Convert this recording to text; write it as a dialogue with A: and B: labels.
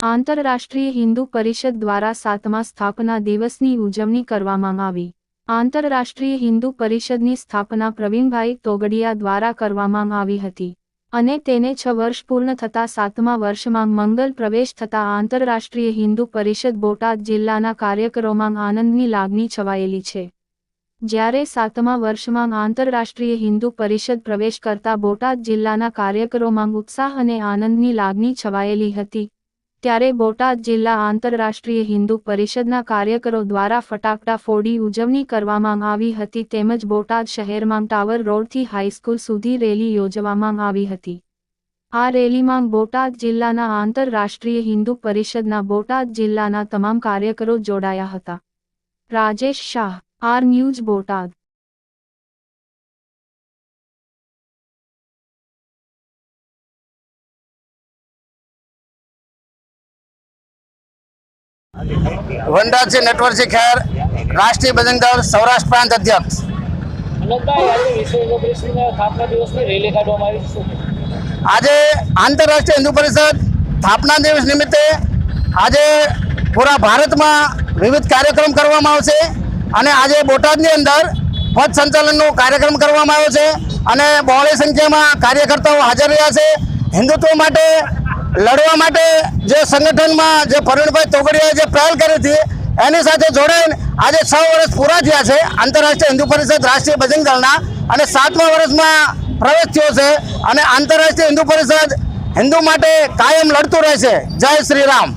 A: આંતરરાષ્ટ્રીય હિન્દુ પરિષદ દ્વારા સાતમા સ્થાપના દિવસની ઉજવણી કરવામાં આવી. આંતરરાષ્ટ્રીય હિન્દુ પરિષદની સ્થાપના પ્રવીણભાઈ તોગડિયા દ્વારા કરવામાં આવી હતી અને તેને છ વર્ષ પૂર્ણ થતા સાતમા વર્ષમાં મંગલ પ્રવેશ થતા આંતરરાષ્ટ્રીય હિન્દુ પરિષદ બોટાદ જિલ્લાના કાર્યક્રમોમાં આનંદની લાગણી છવાયેલી છે. જ્યારે સાતમા વર્ષમાં આંતરરાષ્ટ્રીય હિન્દુ પરિષદ પ્રવેશ કરતા બોટાદ જિલ્લાના કાર્યકરોમાં ઉત્સાહ અને આનંદની લાગણી છવાયેલી હતી ત્યારે બોટાદ જિલ્લા આંતરરાષ્ટ્રીય હિન્દુ પરિષદના કાર્યકરો દ્વારા ફટાકડા ફોડી ઉજવણી કરવામાં આવી હતી તેમજ બોટાદ શહેરમાં ટાવર રોડથી હાઈસ્કૂલ સુધી રેલી યોજવામાં આવી હતી. આ રેલીમાં બોટાદ જિલ્લાના આંતરરાષ્ટ્રીય હિન્દુ પરિષદના બોટાદ જિલ્લાના તમામ કાર્યકરો જોડાયા હતા. Rajesh Shah, R news Botad.
B: Vanrajsinh Natwarsinh Kher Rashtriya Bajrang દળ સૌરાષ્ટ્ર પ્રાંત અધ્યક્ષ.
C: આજે
B: આંતરરાષ્ટ્રીય હિન્દુ પરિષદ સ્થાપના દિવસ નિમિત્તે આજે પૂરા ભારતમાં વિવિધ કાર્યક્રમ કરવામાં આવશે અને આજે બોટાદની અંદર પદ સંચાલનનો કાર્યક્રમ કરવામાં આવ્યો છે અને બહોળી સંખ્યામાં કાર્યકર્તાઓ હાજર રહ્યા છે. હિન્દુત્વ માટે લડવા માટે જે સંગઠનમાં જે પ્રવીણભાઈ તોગડિયાએ જે પહેલ કરી હતી, એની સાથે જોડાઈને આજે છ વર્ષ પૂરા થયા છે આંતરરાષ્ટ્રીય હિન્દુ પરિષદ રાષ્ટ્રીય બજરંગ દળના અને સાતમા વર્ષમાં પ્રવેશ થયો છે અને આંતરરાષ્ટ્રીય હિન્દુ પરિષદ હિન્દુ માટે કાયમ લડતું રહેશે
C: જય શ્રી રામ.